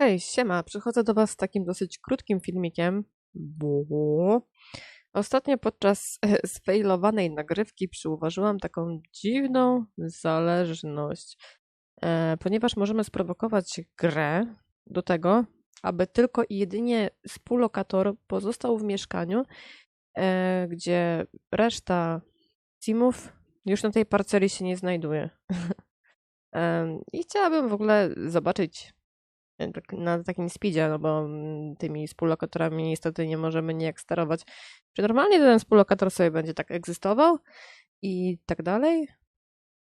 Hej, siema, przychodzę do Was z takim dosyć krótkim filmikiem, bo ostatnio podczas e, sfejlowanej nagrywki przyuważyłam taką dziwną zależność, e, ponieważ możemy sprowokować grę do tego, aby tylko i jedynie współlokator pozostał w mieszkaniu, e, gdzie reszta simów już na tej parceli się nie znajduje. I chciałabym w ogóle zobaczyć na takim speedzie, no bo mm, tymi współlokatorami niestety nie możemy nijak sterować. Czy normalnie ten współlokator sobie będzie tak egzystował i tak dalej?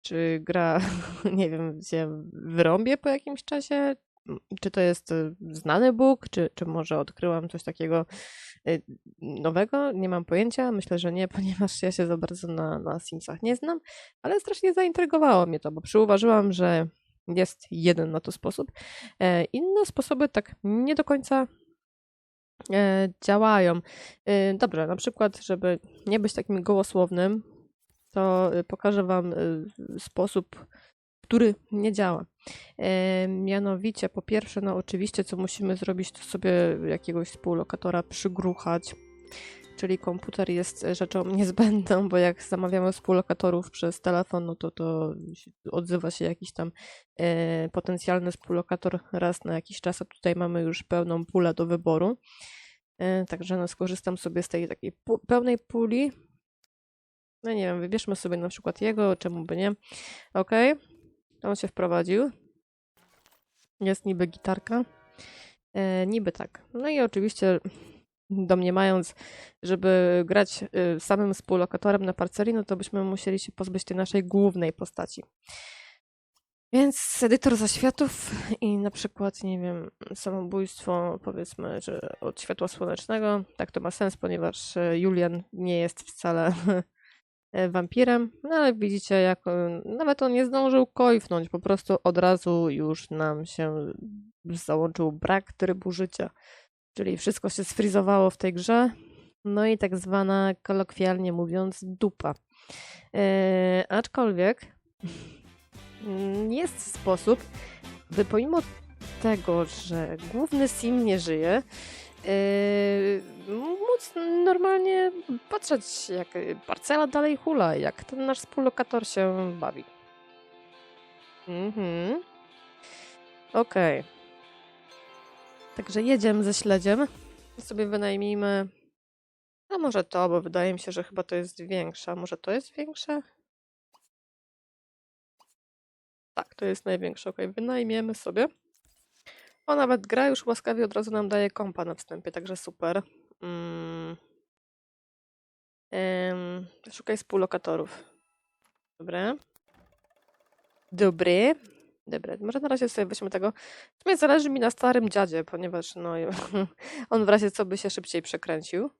Czy gra, nie wiem, się wyrąbie po jakimś czasie? M, Czy to jest y, znany bóg, czy, czy może odkryłam coś takiego y, nowego? Nie mam pojęcia. Myślę, że nie, ponieważ ja się za bardzo na, na Simsach nie znam, ale strasznie zaintrygowało mnie to, bo przyuważyłam, że jest jeden na to sposób. E, Inne sposoby tak nie do końca e, działają. E, Dobrze, na przykład, żeby nie być takim gołosłownym, to pokażę Wam sposób, który nie działa. Mianowicie, po pierwsze, no oczywiście, co musimy zrobić, to sobie jakiegoś współlokatora przygruchać. Czyli komputer jest rzeczą niezbędną, bo jak zamawiamy współlokatorów przez telefon, no to, to odzywa się jakiś tam e, potencjalny współlokator raz na jakiś czas, a tutaj mamy już pełną pulę do wyboru. E, także no, skorzystam sobie z tej takiej pełnej puli. No nie wiem, wybierzmy sobie na przykład jego, czemu by nie. Ok, on się wprowadził. Jest niby gitarka. E, niby tak. No i oczywiście domniemając, żeby grać y, samym współlokatorem na parceli, no to byśmy musieli się pozbyć tej naszej głównej postaci. Więc edytor zaświatów i na przykład, nie wiem, samobójstwo, powiedzmy, że od światła słonecznego. Tak to ma sens, ponieważ e, Julian nie jest wcale e, wampirem, no ale widzicie, jak nawet on nie zdążył kojfnąć, po prostu od razu już nam się załączył brak trybu życia. Czyli wszystko się sfrizowało w tej grze. No i tak zwana, kolokwialnie mówiąc, dupa. Eee, aczkolwiek jest sposób, by pomimo tego, że główny sim nie żyje, eee, móc normalnie patrzeć, jak parcela dalej hula, jak ten nasz współlokator się bawi. Mhm. Okej. Także jedziemy ze śledziem. Sobie wynajmijmy. A może to, bo wydaje mi się, że chyba to jest większe. A może to jest większe? Tak, to jest największe. Ok, wynajmiemy sobie. O, nawet gra już łaskawie od razu nam daje kompa na wstępie, także super. Mm. Em, szukaj współlokatorów. Dobra. Dobry. Dobra, może na razie sobie weźmy tego. W sumie zależy mi na starym dziadzie, ponieważ no, on w razie co by się szybciej przekręcił.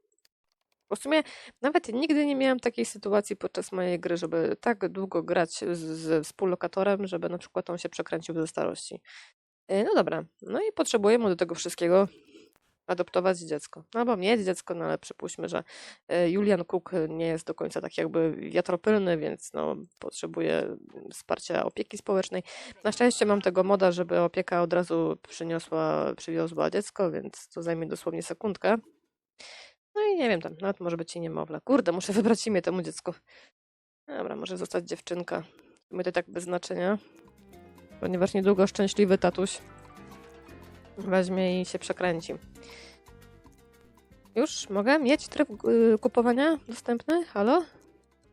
W sumie nawet nigdy nie miałam takiej sytuacji podczas mojej gry, żeby tak długo grać z, z współlokatorem, żeby na przykład on się przekręcił ze starości. E, No dobra, no i potrzebujemy do tego wszystkiego adoptować dziecko. No albo mieć dziecko, no ale przypuśćmy, że e, Julian Cook nie jest do końca tak jakby wiatropylny, więc no, potrzebuje wsparcia opieki społecznej. Na szczęście mam tego moda, żeby opieka od razu przyniosła, przywiozła dziecko, więc to zajmie dosłownie sekundkę. No i nie wiem, tam nawet może być i niemowlę. Kurde, muszę wybrać imię temu dziecku. Dobra, może zostać dziewczynka. My to tak bez znaczenia, ponieważ niedługo szczęśliwy tatuś weźmie i się przekręci. Już mogę mieć tryb y, kupowania dostępny? Halo?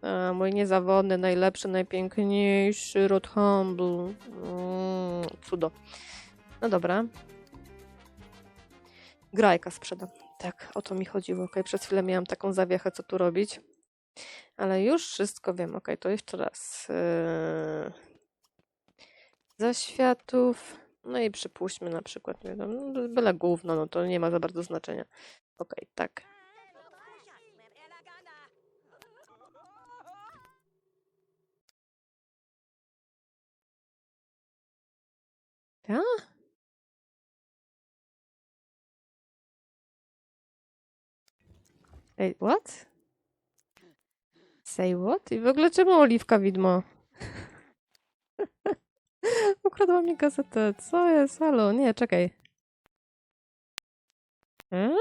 A, mój niezawodny, najlepszy, najpiękniejszy Rod Humble. Mm, cudo. No dobra. Grajka sprzedam. Tak, o to mi chodziło. Okej, przez chwilę miałam taką zawiechę, co tu robić. Ale już wszystko wiem. Okej, to jeszcze raz. Yy... Zaświatów. No i przypuśćmy na przykład, nie wiem, no, byle gówno, no to nie ma za bardzo znaczenia. Okej, tak. Ja? Ej, what? Say what? I w ogóle czemu oliwka widmo? Ukradła mi gazetę. Co jest? Halo, nie, czekaj. Hmm?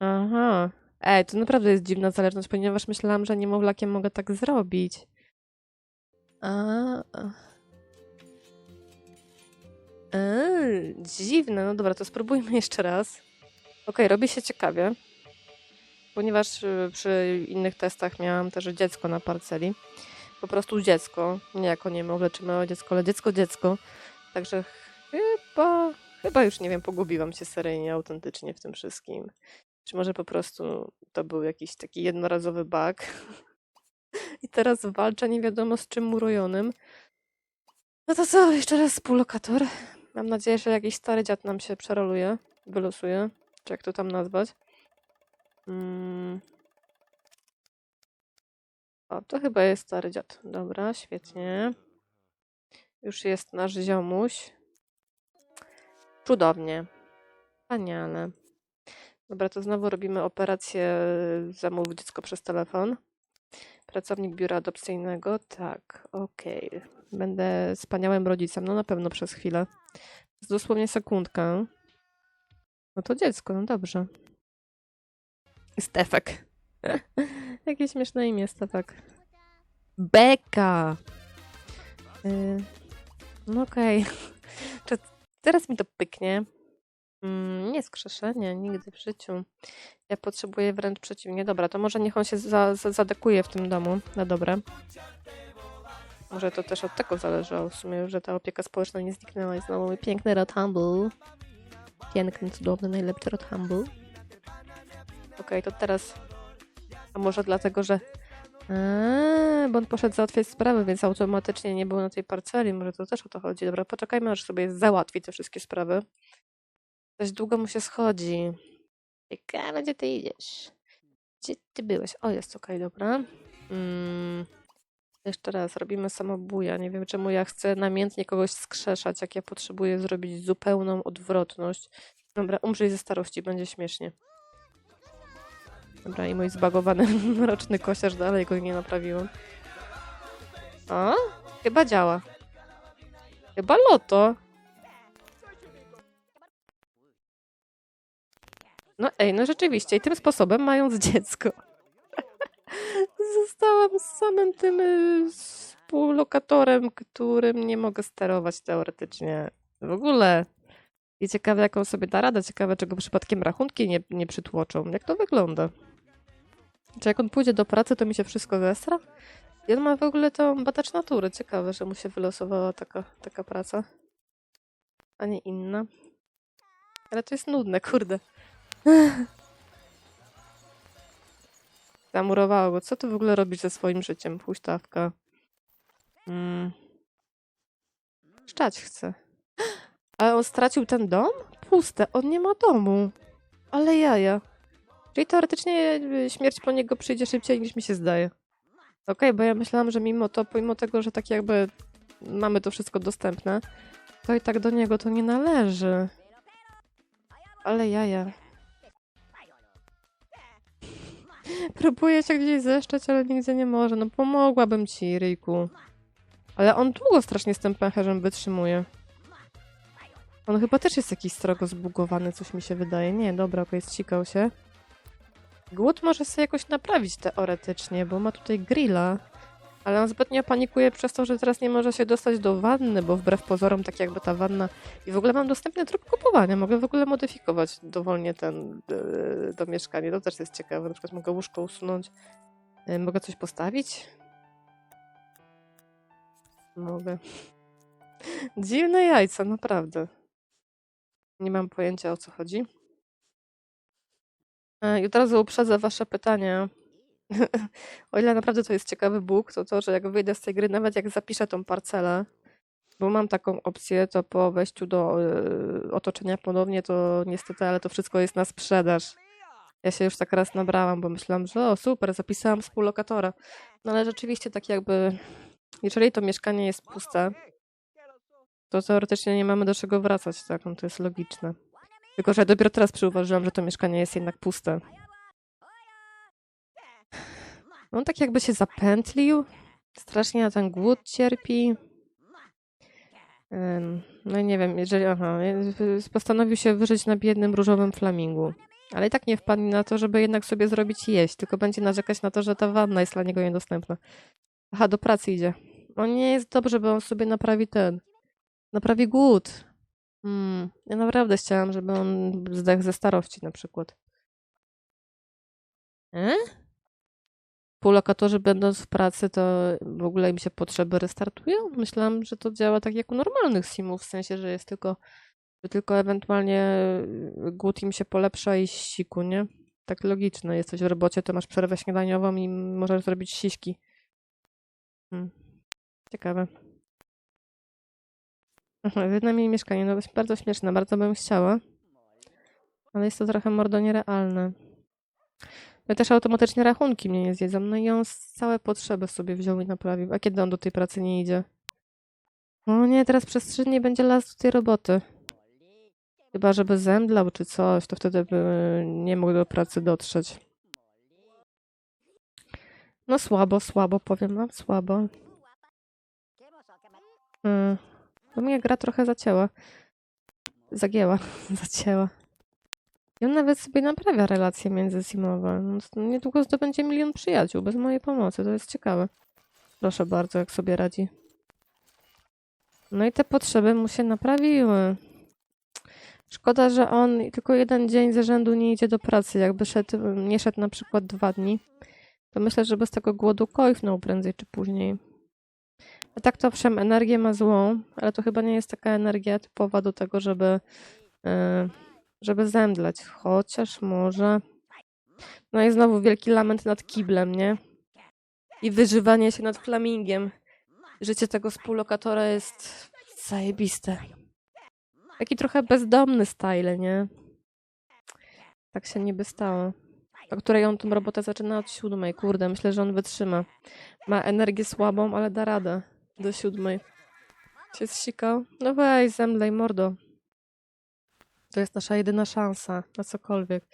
Aha. Ej, to naprawdę jest dziwna zależność, ponieważ myślałam, że niemowlakiem mogę tak zrobić. A. Eee, dziwne. No dobra, to spróbujmy jeszcze raz. Okej, robi się ciekawie. Ponieważ y, przy innych testach miałam też dziecko na parceli. Po prostu dziecko. Nie jako niemowlę czy małe dziecko, ale dziecko, dziecko. Także chyba, chyba już nie wiem, pogubiłam się seryjnie, autentycznie w tym wszystkim. Czy może po prostu to był jakiś taki jednorazowy bug. I teraz walczę nie wiadomo z czym murojonym. No to co, jeszcze raz współlokator. Mam nadzieję, że jakiś stary dziad nam się przeroluje, wylosuje, czy jak to tam nazwać. Mm. O, to chyba jest stary dziad. Dobra, świetnie. Już jest nasz ziomuś. Cudownie. Wspaniale. Dobra, to znowu robimy operację zamów dziecko przez telefon. Pracownik biura adopcyjnego. Tak, okej. Będę wspaniałym rodzicem. No na pewno przez chwilę. Z dosłownie sekundkę. No to dziecko, no dobrze. Stefek. Jakie śmieszne imię, Stefek. Beka! Y, no okej. Czy teraz mi to pyknie? Mm, nie skrzeszenie, nigdy w życiu. Ja potrzebuję wręcz przeciwnie. Dobra, to może niech on się za, za, zadekuje w tym domu. Na dobre. Może to też od tego zależało w sumie, że ta opieka społeczna nie zniknęła i znowu mój piękny Rod Humble. Piękny, cudowny, najlepszy Rod Humble. Okej, to teraz... A może dlatego, że... Eee, bo on poszedł załatwiać sprawy, więc automatycznie nie był na tej parceli. Może to też o to chodzi. Dobra, poczekajmy, aż sobie załatwi te wszystkie sprawy. Dość długo mu się schodzi. Ciekawe, gdzie ty idziesz? Gdzie ty byłeś? O, jest okej, dobra. Mm. Jeszcze raz, robimy samobuja. Nie wiem, czemu ja chcę namiętnie kogoś skrzeszać, jak ja potrzebuję zrobić zupełną odwrotność. Dobra, umrzyj ze starości, będzie śmiesznie. Dobra, i mój zbagowany mroczny kosiarz dalej go nie naprawiłem. A? Chyba działa. Chyba loto. No ej, no rzeczywiście. I tym sposobem, mając dziecko, zostałam z samym tym y, współlokatorem, którym nie mogę sterować teoretycznie. W ogóle. I ciekawe, jaką sobie da radę. Ciekawe, czego przypadkiem rachunki nie, nie przytłoczą. Jak to wygląda? Czy jak on pójdzie do pracy, to mi się wszystko zesra? I on ma w ogóle tą badacz natury. Ciekawe, że mu się wylosowała taka, taka praca, a nie inna. Ale to jest nudne, kurde. Zamurowało go. Co ty w ogóle robisz ze swoim życiem, huśtawka? Mm. Szczać chce. Ale on stracił ten dom? Puste, on nie ma domu. Ale jaja. Czyli teoretycznie y, śmierć po niego przyjdzie szybciej niż mi się zdaje. Okej, bo ja myślałam, że mimo to, pomimo tego, że tak jakby mamy to wszystko dostępne, to i tak do niego to nie należy. Ale jaja. Próbuję się gdzieś zeszczeć, ale nigdzie nie może. No pomogłabym ci, Ryjku. Ale on długo strasznie z tym pęcherzem wytrzymuje. On chyba też jest jakiś strogo zbugowany, coś mi się wydaje. Nie, dobra, okej, ścikał się. Głód może sobie jakoś naprawić teoretycznie, bo ma tutaj grilla. Ale on zbytnio panikuje przez to, że teraz nie może się dostać do wanny, bo wbrew pozorom tak jakby ta wanna... I w ogóle mam dostępny tryb kupowania. Mogę w ogóle modyfikować dowolnie ten yy, to mieszkanie. To też jest ciekawe. Na przykład mogę łóżko usunąć. Yy, mogę coś postawić? Mogę. Dziwne jajca, naprawdę. Nie mam pojęcia o co chodzi. E, I od razu uprzedzę wasze pytanie. o ile naprawdę to jest ciekawy bóg, to to, że jak wyjdę z tej gry, nawet jak zapiszę tą parcelę, bo mam taką opcję, to po wejściu do y, otoczenia ponownie, to niestety, ale to wszystko jest na sprzedaż. Ja się już tak raz nabrałam, bo myślałam, że o super, zapisałam współlokatora. No ale rzeczywiście tak jakby, jeżeli to mieszkanie jest puste, to teoretycznie nie mamy do czego wracać, tak? No to jest logiczne. Tylko, że dopiero teraz przyuważyłam, że to mieszkanie jest jednak puste. On tak jakby się zapętlił. Strasznie na ten głód cierpi. No i nie wiem, jeżeli aha, y, postanowił się wyżyć na biednym różowym flamingu. Ale i tak nie wpadnie na to, żeby jednak sobie zrobić jeść, tylko będzie narzekać na to, że ta wanna jest dla niego niedostępna. Aha, do pracy idzie. On nie jest dobrze, bo on sobie naprawi ten. Naprawi głód. Hmm. Ja naprawdę chciałam, żeby on zdechł ze starości na przykład. E? Półlokatorzy będąc w pracy, to w ogóle im się potrzeby restartują? Myślałam, że to działa tak jak u normalnych simów, w sensie, że jest tylko, że tylko ewentualnie głód im się polepsza i siku, nie? Tak logiczne. Jesteś w robocie, to masz przerwę śniadaniową i możesz zrobić siśki. Hmm. Ciekawe. Wynajmij mieszkanie. No bardzo śmieszne, bardzo bym chciała. Ale jest to trochę mordo nierealne. No i też automatycznie rachunki mnie nie zjedzą. No i on całe potrzeby sobie wziął i naprawił. A kiedy on do tej pracy nie idzie? O nie, teraz przez trzy dni będzie las do tej roboty. Chyba, żeby zemdlał czy coś, to wtedy by nie mógł do pracy dotrzeć. No słabo, słabo, powiem wam, słabo. Hmm. Bo mnie gra trochę zacięła. Zagięła. zacięła. I on nawet sobie naprawia relacje międzysimowe. No, to niedługo zdobędzie milion przyjaciół bez mojej pomocy. To jest ciekawe. Proszę bardzo, jak sobie radzi. No i te potrzeby mu się naprawiły. Szkoda, że on tylko jeden dzień ze rzędu nie idzie do pracy. Jakby szedł, nie szedł na przykład dwa dni, to myślę, że bez tego głodu kojfnął prędzej czy później. A tak to owszem, energię ma złą, ale to chyba nie jest taka energia typowa do tego, żeby, e, żeby zemdleć. Chociaż może. No i znowu wielki lament nad kiblem, nie? I wyżywanie się nad flamingiem. Życie tego współlokatora jest zajebiste. Taki trochę bezdomny style, nie? Tak się niby stało. O której on tą robotę zaczyna od siódmej. Kurde, myślę, że on wytrzyma. Ma energię słabą, ale da radę. Do siódmej. Się zsikał? No weź, zemdlej, mordo. To jest nasza jedyna szansa na cokolwiek.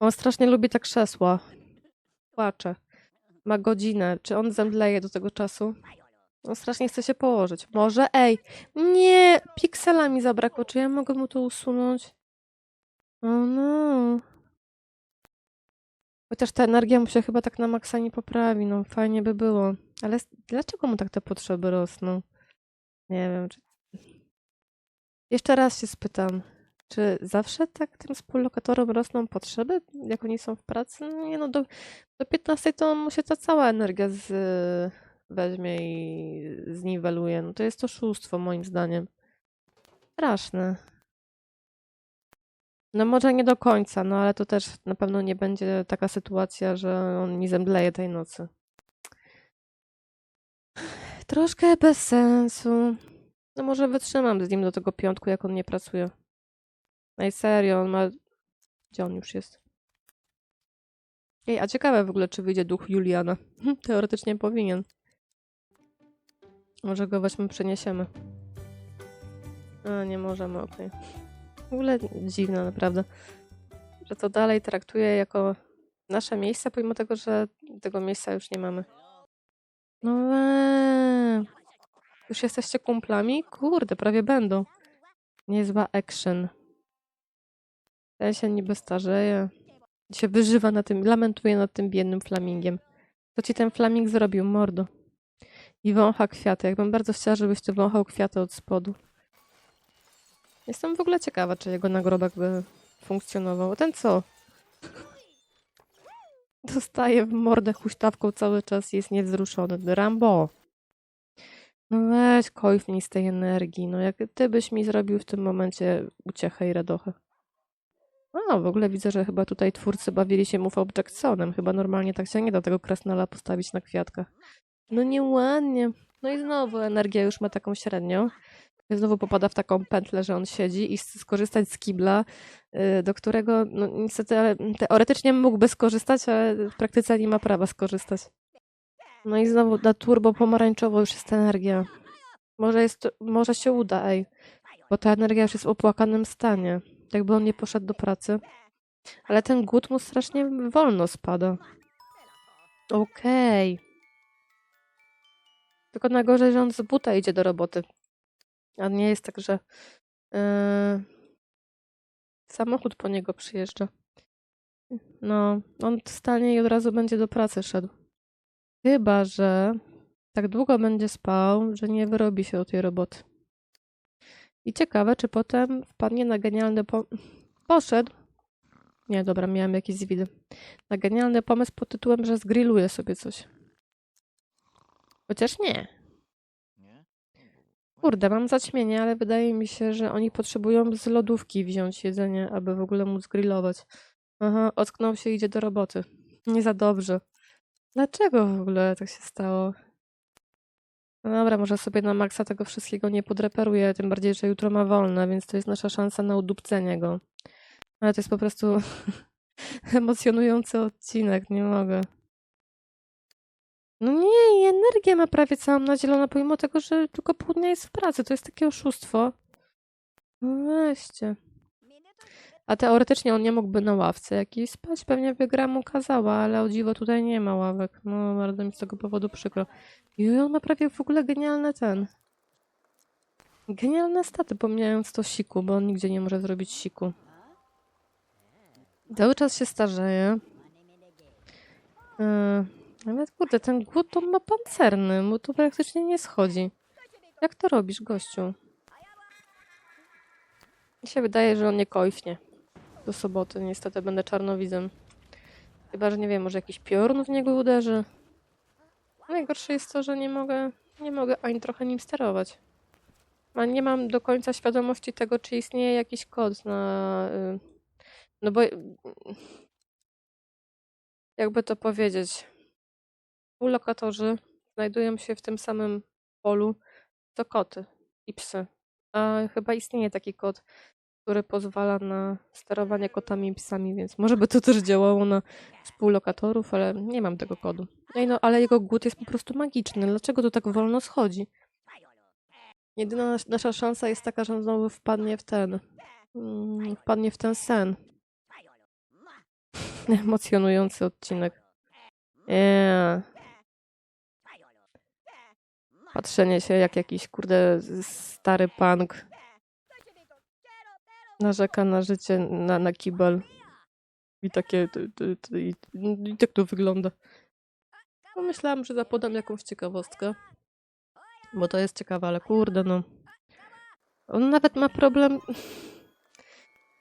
On strasznie lubi te krzesła. Płacze. Ma godzinę. Czy on zemdleje do tego czasu? On strasznie chce się położyć. Może? Ej! Nie! Piksela mi zabrakło. Czy ja mogę mu to usunąć? O no. Chociaż ta energia mu się chyba tak na maksa nie poprawi. No fajnie by było. Ale dlaczego mu tak te potrzeby rosną? Nie wiem. Czy... Jeszcze raz się spytam. Czy zawsze tak tym współlokatorom rosną potrzeby, jak oni są w pracy? No Nie no, do, do 15 to mu się ta cała energia z, weźmie i zniweluje. No to jest oszustwo moim zdaniem. Straszne. No może nie do końca, no ale to też na pewno nie będzie taka sytuacja, że on mi zemdleje tej nocy. Troszkę bez sensu. No może wytrzymam z nim do tego piątku, jak on nie pracuje. No i serio, on ma... Gdzie on już jest? Ej, a ciekawe w ogóle, czy wyjdzie duch Juliana. Teoretycznie powinien. Może go weźmy, przeniesiemy. A, nie możemy, okej. W ogóle dziwne, naprawdę. Że to dalej traktuje jako nasze miejsce, pomimo tego, że tego miejsca już nie mamy. No we. Już jesteście kumplami? Kurde, prawie będą. Niezła action. Ten się niby starzeje. Się wyżywa na tym, lamentuje nad tym biednym flamingiem. Co ci ten flaming zrobił, mordo? I wącha kwiaty. Jakbym bardzo chciała, żebyś ty wąchał kwiaty od spodu. Jestem w ogóle ciekawa, czy jego nagrobek by funkcjonował. Ten co? Dostaje w mordę huśtawką cały czas jest niewzruszony. Rambo! No weź, kojfnij z tej energii. No jak ty byś mi zrobił w tym momencie uciechę i radochę. A, w ogóle widzę, że chyba tutaj twórcy bawili się Move Jacksonem. Chyba normalnie tak się nie da tego krasnala postawić na kwiatkach. No nieładnie. No i znowu energia już ma taką średnią. Znowu popada w taką pętlę, że on siedzi i skorzystać z kibla, y, do którego no, niestety teoretycznie mógłby skorzystać, ale w praktyce nie ma prawa skorzystać. No i znowu na turbo pomarańczowo już jest energia. Może, jest, może się uda, ej. Bo ta energia już jest w opłakanym stanie. Jakby on nie poszedł do pracy. Ale ten głód mu strasznie wolno spada. Okej. Tylko najgorzej, że on z buta idzie do roboty. A nie jest tak, że yy, samochód po niego przyjeżdża. No, on stanie i od razu będzie do pracy szedł. Chyba, że tak długo będzie spał, że nie wyrobi się do tej roboty. I ciekawe, czy potem wpadnie na genialny pomysł. Poszedł. Nie, dobra, miałem jakieś zwidy. Na genialny pomysł pod tytułem, że zgrilluje sobie coś. Chociaż. Nie? Kurde, mam zaćmienie, ale wydaje mi się, że oni potrzebują z lodówki wziąć jedzenie, aby w ogóle móc grillować. Aha, ocknął się idzie do roboty. Nie za dobrze. Dlaczego w ogóle tak się stało? No dobra, może sobie na maksa tego wszystkiego nie podreperuję, tym bardziej, że jutro ma wolne, więc to jest nasza szansa na udupcenie go. Ale to jest po prostu emocjonujący odcinek, nie mogę. No nie, i energię ma prawie całą na zielono, pomimo tego, że tylko pół dnia jest w pracy. To jest takie oszustwo. No weźcie. A teoretycznie on nie mógłby na ławce jakiejś spać, pewnie by gra mu kazała, ale o dziwo tutaj nie ma ławek. No bardzo mi z tego powodu przykro. I on ma prawie w ogóle genialny ten. Genialne staty, pomijając to siku, bo on nigdzie nie może zrobić siku. Cały czas się starzeje. Yy, ale kurde, ten głód to ma pancerny, mu to praktycznie nie schodzi. Jak to robisz, gościu? Mi się wydaje, że on nie końfnie do soboty. Niestety będę czarnowidzem. Chyba, że nie wiem, może jakiś piorun w niego uderzy. Najgorsze jest to, że nie mogę, nie mogę ani trochę nim sterować. A nie mam do końca świadomości tego, czy istnieje jakiś kod na... y, No bo... Jakby to powiedzieć... Współlokatorzy znajdują się w tym samym polu, co koty i psy. A chyba istnieje taki kod, który pozwala na sterowanie kotami i psami, więc może by to też działało na współlokatorów, ale nie mam tego kodu. Ej, no, ale jego głód jest po prostu magiczny. Dlaczego to tak wolno schodzi? Jedyna nas- nasza szansa jest taka, że on znowu wpadnie w ten. mm, Wpadnie w ten sen. Emocjonujący odcinek. Yeah. Patrzenie się jak jakiś kurde stary punk narzeka na życie, na, na kibel. I takie. I, I tak to wygląda. Pomyślałam, że zapodam jakąś ciekawostkę. Bo to jest ciekawe, ale kurde, no. On nawet ma problem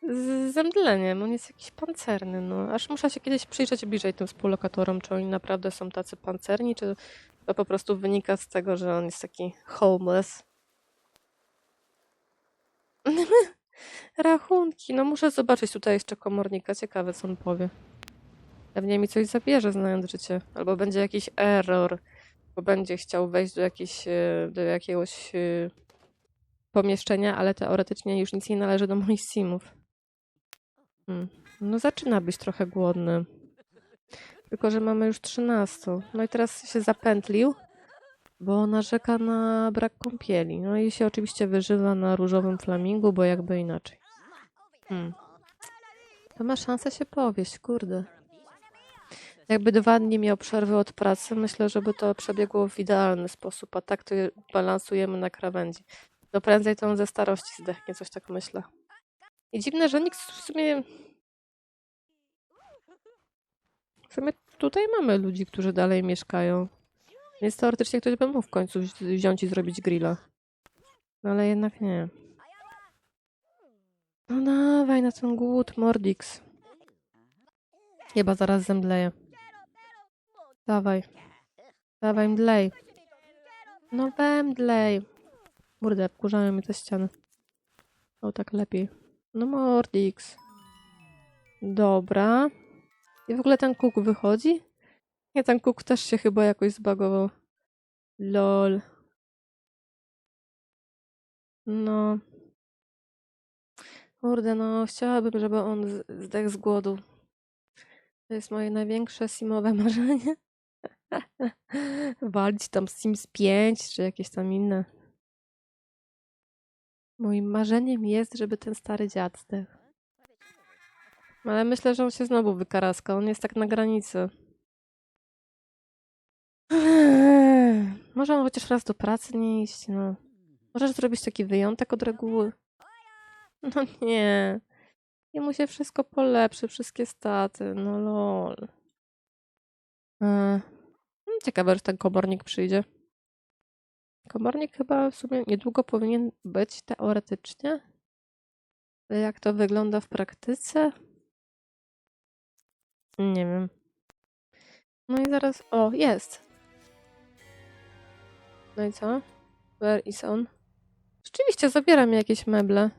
z zemdleniem. On jest jakiś pancerny, no. Aż muszę się kiedyś przyjrzeć bliżej tym współlokatorom, czy oni naprawdę są tacy pancerni, czy to po prostu wynika z tego, że on jest taki homeless. Rachunki. No muszę zobaczyć tutaj jeszcze komornika. Ciekawe, co on powie. Pewnie mi coś zabierze, znając życie. Albo będzie jakiś error, bo będzie chciał wejść do, jakiejś, e, do jakiegoś e, pomieszczenia, ale teoretycznie już nic nie należy do moich simów. Hmm. No zaczyna być trochę głodny. Tylko, że mamy już 13. No i teraz się zapętlił, bo narzeka na brak kąpieli. No i się oczywiście wyżywa na różowym flamingu, bo jakby inaczej. Hmm. To ma szansę się powieść, kurde. Jakby dwa dni miał przerwy od pracy, myślę, żeby to przebiegło w idealny sposób, a tak to je balansujemy na krawędzi. No prędzej to on ze starości zdechnie, coś tak myślę. I dziwne, że nikt w sumie... W sumie tutaj mamy ludzi, którzy dalej mieszkają. Więc teoretycznie ktoś by mógł w końcu wzi- wziąć i zrobić grilla. No ale jednak nie. No dawaj na ten głód, Mordix. Chyba zaraz zemdleję. Dawaj. Dawaj, mdlej. No wemdlej. Kurde, wkurzają mnie te ściany. O, tak lepiej. No Mordix. Dobra. I w ogóle ten kuk wychodzi? Nie, ten kuk też się chyba jakoś zbagował. Lol. No. Kurde, no chciałabym, żeby on zdechł z głodu. To jest moje największe simowe marzenie. Walić tam Sims 5 czy jakieś tam inne. Moim marzeniem jest, żeby ten stary dziad zdechł. Ale myślę, że on się znowu wykaraska. On jest tak na granicy. Może on chociaż raz do pracy nie iść, no. Możesz zrobić taki wyjątek od reguły? No nie. I mu się wszystko polepszy, wszystkie staty. No lol. E, Ciekawe, czy ten komornik przyjdzie. Komornik chyba w sumie niedługo powinien być teoretycznie. Jak to wygląda w praktyce? Nie wiem. No i zaraz. O, jest. No i co? Where is on? Rzeczywiście zabiera mi jakieś meble.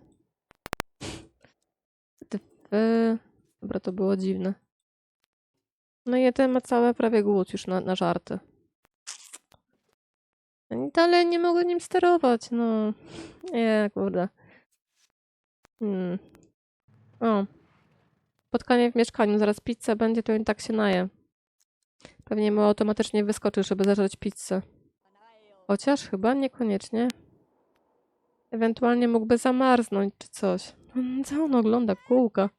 Dwy. Dobra, to było dziwne. No i ten ma całe prawie głód już na, na żarty. Ale nie mogę nim sterować, no. Nie, kurde. Hmm. O. Spotkanie w mieszkaniu, zaraz pizza będzie, to i tak się naje. Pewnie mu automatycznie wyskoczy, żeby zażreć pizzę. Chociaż chyba niekoniecznie. Ewentualnie mógłby zamarznąć czy coś. Mm, Co on ogląda? Kółka.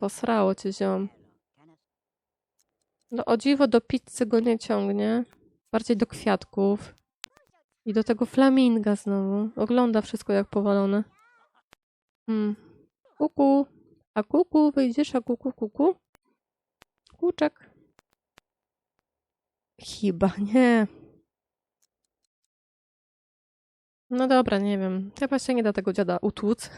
Posrało cię ziom. No o dziwo do pizzy go nie ciągnie. Bardziej do kwiatków. I do tego flaminga znowu. Ogląda wszystko jak powalone. Hmm. Kuku. A kuku, wyjdziesz, a kuku, kuku? Kuczek. Chyba nie. No dobra, nie wiem. Chyba się nie da tego dziada utłuc.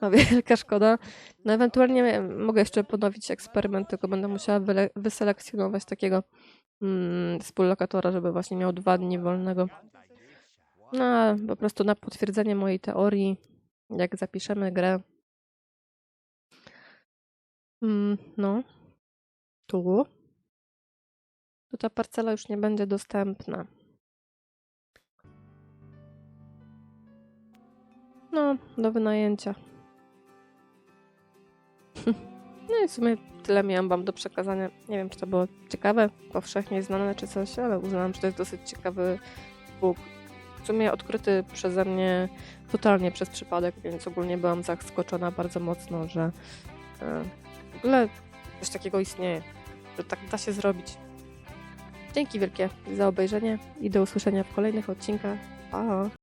A wielka szkoda. No ewentualnie mogę jeszcze ponowić eksperyment, tylko będę musiała wyselekcjonować takiego mm, współlokatora, żeby właśnie miał dwa dni wolnego. No, po prostu na potwierdzenie mojej teorii, jak zapiszemy grę. Mm, no. Tu. Tu ta parcela już nie będzie dostępna. No, do wynajęcia. No i w sumie tyle miałam wam do przekazania. Nie wiem, czy to było ciekawe, powszechnie znane czy coś, ale uznałam, że to jest dosyć ciekawy Bóg. W sumie odkryty przeze mnie totalnie przez przypadek, więc ogólnie byłam zaskoczona bardzo mocno, że w ogóle coś takiego istnieje, że tak da się zrobić. Dzięki wielkie za obejrzenie i do usłyszenia w kolejnych odcinkach. Pa!